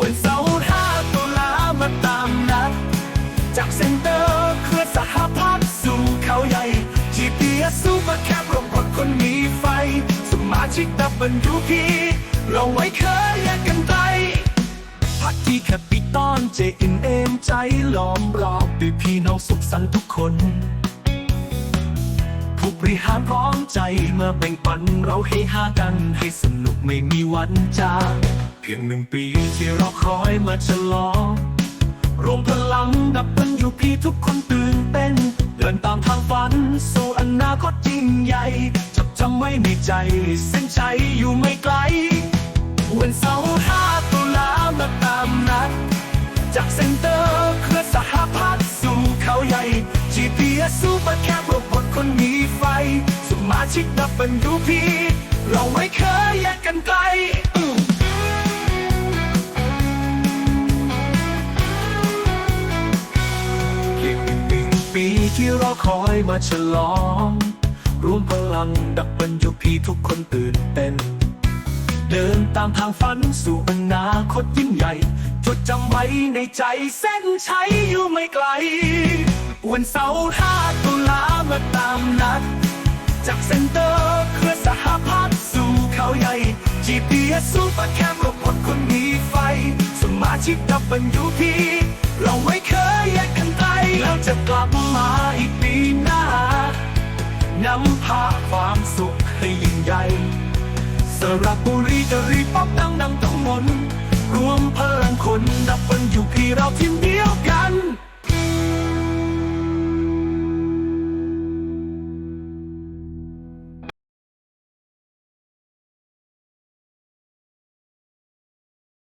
วันเสาร์ห้าตุลามาตามนัด จากเซ็นเตอร์เครือสหพัฒสู่เขาใหญ่ที่เปียซูเปอร์แคปรวมพลคนมีไฟ สมาชิกตับบรรยูพีเราไว้เคยแยกกันไปพักที่แคปิตอนเจอินเอมใจล้อมรอบด้วยพี่น้องสุขสันต์ทุกคน ผู้บริหารพร้อมใจเมื่อแบ่งปันเราให้หากันให้สนุกไม่มีวันจางเพียงหนึ่งปีที่เราคอยมาฉลองรวมพลังดับเบิลยูพีทุกคนตื่นเต้น เดินตามทางฝัน สู่อนาคตยิ่งใหญ่จดจำไว้ในใจเส้นชัยอยู่ไม่ไกล วันเสาร์ห้าตุลามาตามนัดจากเซ็นเตอร์ ชิกดับเบิลยูพี เราไม่เคยแยกกันไกลอีกหนึ่งปีที่รอคอยมาฉลองรวมพลังดับเบิลยูพีทุกคนตื่นเต้น เดินตามทางฝันสู่อนาคตยิ่งใหญ่ จดจำไว้ในใจเส้นชัยอยู่ไม่ไกล วันเสาร์ห้าตุลามาตามนัด จากเซ็นเตอร์เครือสหพัฒน์สู่เขาใหญ่ GPS ซูเปอร์แคมรบพลคนมีไฟ สมาชิกดับเบิลยูพีเราไม่เคยแยกกันไกลแล้วจะกลับมาอีกปีหน้านำพาความสุขให้ยิ่งใหญ่สระบุรีจะรีบป๊อปดังดังต้องมนรวมพลังคนดับเบิลยูพีเราท